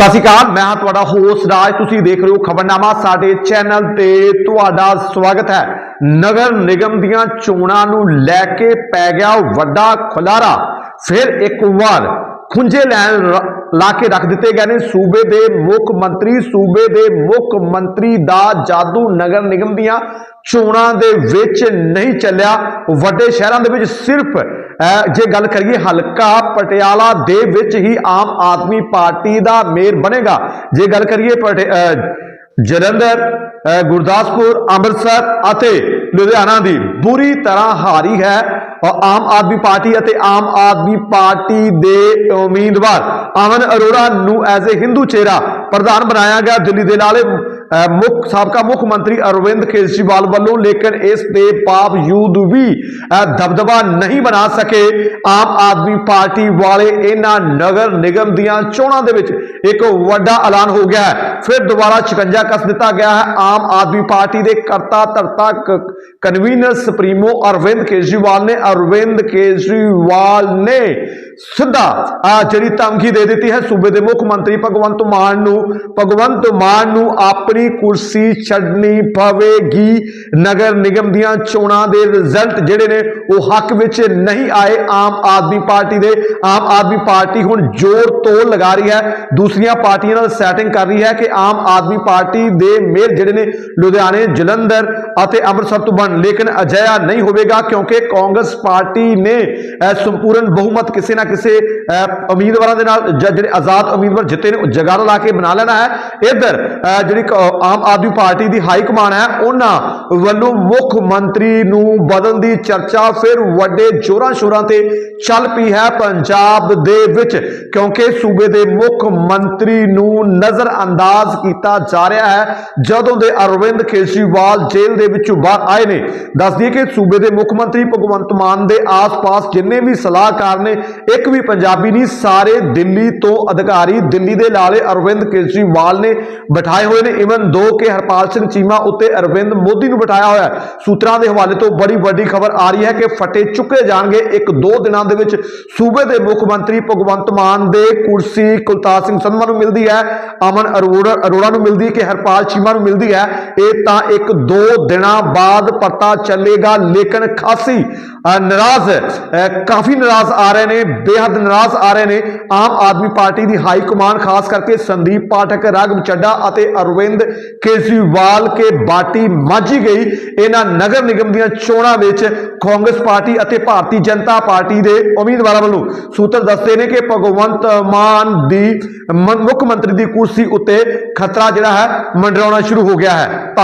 ਸਤਿ ਸ਼੍ਰੀ ਅਕਾਲ, ਮੈਂ ਹਾਂ ਤੁਹਾਡਾ ਹੋਸਟ ਰਾਜ। ਤੁਸੀਂ ਦੇਖ ਰਹੇ ਹੋ ਖਬਰਨਾਮਾ, ਸਾਡੇ ਚੈਨਲ ਤੇ ਤੁਹਾਡਾ ਸਵਾਗਤ ਹੈ। ਨਗਰ ਨਿਗਮ ਦੀਆਂ ਚੋਣਾਂ ਨੂੰ ਲੈ ਕੇ ਪੈ ਗਿਆ ਵੱਡਾ ਖੁਲਾਰਾ। ਫਿਰ ਇੱਕ ਵਾਰ ਖੁੰਝੇ ਲੈਣ ਲਾ ਕੇ ਰੱਖ ਦਿੱਤੇ ਗਏ ਨੇ ਸੂਬੇ ਦੇ ਮੁੱਖ ਮੰਤਰੀ। ਸੂਬੇ ਦੇ ਮੁੱਖ ਮੰਤਰੀ ਦਾ ਜਾਦੂ ਨਗਰ ਨਿਗਮ ਦੀਆਂ ਚੋਣਾਂ ਦੇ ਵਿੱਚ ਨਹੀਂ ਚੱਲਿਆ। ਵੱਡੇ ਸ਼ਹਿਰਾਂ ਦੇ ਵਿੱਚ ਸਿਰਫ ਜੇ ਗੱਲ ਕਰੀਏ ਹਲਕਾ ਪਟਿਆਲਾ ਦੇ ਵਿੱਚ ਹੀ ਆਮ ਆਦਮੀ ਪਾਰਟੀ ਦਾ ਮੇਅਰ ਬਣੇਗਾ। ਜੇ ਗੱਲ ਕਰੀਏ ਪਟਿ- ਜਲੰਧਰ ਗੁਰਦਾਸਪੁਰ, ਅੰਮ੍ਰਿਤਸਰ ਅਤੇ ਲੁਧਿਆਣਾ ਦੀ ਬੁਰੀ ਤਰ੍ਹਾਂ ਹਾਰੀ ਹੈ ਆਮ ਆਦਮੀ ਪਾਰਟੀ ਅਤੇ ਆਮ ਆਦਮੀ ਪਾਰਟੀ ਦੇ ਉਮੀਦਵਾਰ। ਅਮਨ ਅਰੋੜਾ ਨੂੰ ਐਜ਼ ਅ ਹਿੰਦੂ ਚਿਹਰਾ ਪ੍ਰਧਾਨ ਬਣਾਇਆ ਗਿਆ। ਦਿੱਲੀ ਦੇ ਨਾਲੇ ਮੁੱਖ, ਸਾਬਕਾ ਮੁੱਖ ਮੰਤਰੀ ਅਰਵਿੰਦ ਕੇਜਰੀਵਾਲ ਵੱਲੋਂ, ਲੇਕਿਨ ਇਸ ਦੇ ਬਾਵਜੂਦ ਵੀ ਦਬਦਬਾ ਨਹੀਂ ਬਣਾ ਸਕੇ, ਆਮ ਆਦਮੀ ਪਾਰਟੀ ਵਾਲੇ ਇਹਨਾਂ ਨਗਰ ਨਿਗਮ ਦੀਆਂ ਚੋਣਾਂ ਦੇ ਵਿੱਚ ਇੱਕ ਵੱਡਾ ਐਲਾਨ ਹੋ ਗਿਆ ਹੈ। ਫਿਰ ਦੁਬਾਰਾ ਚਿਕੰਜਾ ਕੱਸ ਦਿੱਤਾ ਗਿਆ ਹੈ। ਆਮ ਆਦਮੀ ਪਾਰਟੀ ਦੇ ਕਰਤਾ ਧਰਤਾ ਕਨਵੀਨਰ ਸੁਪਰੀਮੋ ਅਰਵਿੰਦ ਕੇਜਰੀਵਾਲ ਨੇ, ਅਰਵਿੰਦ ਕੇਜਰੀਵਾਲ ਨੇ ਸਿੱਧਾ ਆ ਜਿਹੜੀ ਧਮਕੀ ਦੇ ਦਿੱਤੀ ਹੈ ਸੂਬੇ ਦੇ ਮੁੱਖ ਮੰਤਰੀ ਭਗਵੰਤ ਮਾਨ ਨੂੰ। ਭਗਵੰਤ ਮਾਨ ਨੂੰ ਆਪਣੀ ਕੁਰਸੀ ਛੱਡਣੀ ਪਵੇਗੀ। ਨਗਰ ਨਿਗਮ ਦੀਆਂ ਚੋਣਾਂ ਦੇ ਰਿਜ਼ਲਟ ਜਿਹੜੇ ਨੇ, ਉਹ ਹੱਕ ਵਿੱਚ ਨਹੀਂ ਆਏ ਆਮ ਆਦਮੀ ਪਾਰਟੀ ਦੇ। ਆਮ ਆਦਮੀ ਪਾਰਟੀ ਹੁਣ ਜ਼ੋਰ ਤੋੜ ਲਗਾ ਰਹੀ ਹੈ। ਦੂਸਰੀਆਂ ਪਾਰਟੀਆਂ ਨਾਲ ਸੈਟਿੰਗ ਕਰ ਰਹੀ ਹੈ ਕਿ ਆਮ ਆਦਮੀ ਪਾਰਟੀ ਦੇ ਮੇਅਰ ਜਿਹੜੇ ਨੇ, ਲੁਧਿਆਣੇ, ਜਲੰਧਰ ਅਤੇ ਅੰਮ੍ਰਿਤਸਰ ਤੋਂ ਬਣ। ਲੇਕਿਨ ਅਜਿਹਾ ਨਹੀਂ ਹੋਵੇਗਾ ਕਿਉਂਕਿ ਕਾਂਗਰਸ ਪਾਰਟੀ ਨੇ ਸੰਪੂਰਨ ਬਹੁਮਤ ਕਿਸੇ ਨਾ ਕਿਸੇ ਅਹ, ਉਮੀਦਵਾਰਾਂ ਦੇ ਨਾਲ ਜਾਂ ਜਿਹੜੇ ਆਜ਼ਾਦ ਉਮੀਦਵਾਰ ਜਿੱਤੇ ਨੇ ਜਗ੍ਹਾ ਲਾ ਕੇ ਬਣਾ ਲੈਣਾ ਹੈ। ਇੱਧਰ ਜਿਹੜੀ ਆਮ ਆਦਮੀ ਪਾਰਟੀ ਦੀ ਹਾਈ ਕਮਾਨ ਹੈ ਉਹਨਾਂ ਵੱਲੋਂ ਮੁੱਖ ਮੰਤਰੀ ਨੂੰ ਬਦਲਣ ਦੀ ਚਰਚਾ ਫਿਰ ਵੱਡੇ ਜੋਰਾਂ ਸ਼ੋਰਾਂ ਤੇ ਚੱਲ ਪਈ ਹੈ ਪੰਜਾਬ ਦੇ ਵਿੱਚ ਕਿਉਂਕਿ ਸੂਬੇ ਦੇ ਮੁੱਖ ਮੰਤਰੀ ਨੂੰ ਨਜ਼ਰ ਅੰਦਾਜ਼ ਕੀਤਾ ਜਾ ਰਿਹਾ ਹੈ। ਜਦੋਂ ਦੇ ਅਰਵਿੰਦ ਕੇਜਰੀਵਾਲ ਜੇਲ੍ਹ ਦੇ ਵਿੱਚੋਂ ਬਾਹਰ ਆਏ ਨੇ ਦੱਸ ਦਈਏ ਕਿ ਸੂਬੇ ਦੇ ਮੁੱਖ ਮੰਤਰੀ ਭਗਵੰਤ ਮਾਨ ਦੇ ਆਸ-ਪਾਸ ਜਿੰਨੇ ਵੀ ਸਲਾਹਕਾਰ ਨੇ ਇੱਕ ਵੀ ਪੰਜਾਬੀ ਨਹੀਂ ਸਾਰੇ ਦਿੱਲੀ ਤੋਂ ਅਧਿਕਾਰੀ ਦਿੱਲੀ ਦੇ ਲਾਲੇ ਅਰਵਿੰਦ ਕੇਜਰੀਵਾਲ ਨੇ ਬਿਠਾਏ ਹੋਏ ਨੇ। ਇਵਨ ਦੋ ਕਿ ਹਰਪਾਲ ਸਿੰਘ ਚੀਮਾ ਉੱਤੇ ਅਰਵਿੰਦ ਮੋਦੀ ਨੂੰ ਬਿਠਾਇਆ ਹੋਇਆ ਸੂਤਰਾਂ ਦੇ ਹਵਾਲੇ ਤੋਂ ਬੜੀ ਵੱਡੀ ਖਬਰ ਆ ਰਹੀ ਹੈ ਕਿ ਫਟੇ ਚੁੱਕੇ ਜਾਣਗੇ ਇੱਕ ਦੋ ਦਿਨਾਂ ਦੇ ਵਿੱਚ। ਸੂਬੇ ਦੇ ਮੁੱਖ ਮੰਤਰੀ ਭਗਵੰਤ ਮਾਨ ਦੇ ਕੁਰਸੀ ਕੁਲਤਾਰ ਸਿੰਘ ਸੰਧਵਾ ਨੂੰ ਮਿਲਦੀ ਹੈ। ਅਮਨ ਅਰੋੜਾ ਅਰੋੜਾ ਨੂੰ ਮਿਲਦੀ ਹੈ ਕਿ ਹਰਪਾਲ ਚੀਮਾ ਨੂੰ ਮਿਲਦੀ ਹੈ। ਇਹ ਤਾਂ ਇੱਕ ਦੋ ਦਿਨਾਂ ਬਾਅਦ ਪਤਾ ਚੱਲੇਗਾ ਲੇਕਿਨ ਖਾਸੀ ਨਾਰਾਜ਼ ਅ, ਕਾਫੀ ਨਾਰਾਜ਼ ਆ ਰਹੇ ਨੇ। ਬੇਹੱਦ ਨਾਰਾਜ਼ ਆ ਰਹੇ ਨੇ। ਆਮ ਆਦਮੀ ਪਾਰਟੀ ਦੀ ਹਾਈ ਕਮਾਨ ਖਾਸ ਕਰਕੇ ਸੰਦੀਪ ਪਾਠਕ, ਰਾਘਵ ਚੱਡਾ ਅਤੇ ਅਰਵਿੰਦ ਕੇਜਰੀਵਾਲ ਕੇ ਬਾਟੀ ਮਾਝੀ ਗਈ। ਇਹਨਾਂ ਨਗਰ ਨਿਗਮ ਦੀਆਂ ਚੋਣਾਂ ਵਿੱਚ ਕਾਂਗਰਸ ਪਾਰਟੀ ਅਤੇ ਭਾਰਤੀ ਜਨਤਾ ਪਾਰਟੀ ਦੇ ਉਮੀਦਵਾਰਾਂ ਵੱਲੋਂ ਸੂਤਰ ਦੱਸਦੇ ਨੇ ਕਿ ਭਗਵੰਤ ਮਾਨ ਦੀ ਮੁੱਖ ਮੰਤਰੀ ਦੀ ਕੁਰਸੀ ਉੱਤੇ ਖਤਰਾ ਜਿਹੜਾ ਹੈ, ਮੰਡਰਾਉਣਾ ਸ਼ੁਰੂ ਹੋ ਗਿਆ ਹੈ। ਧੰਨਵਾਦ।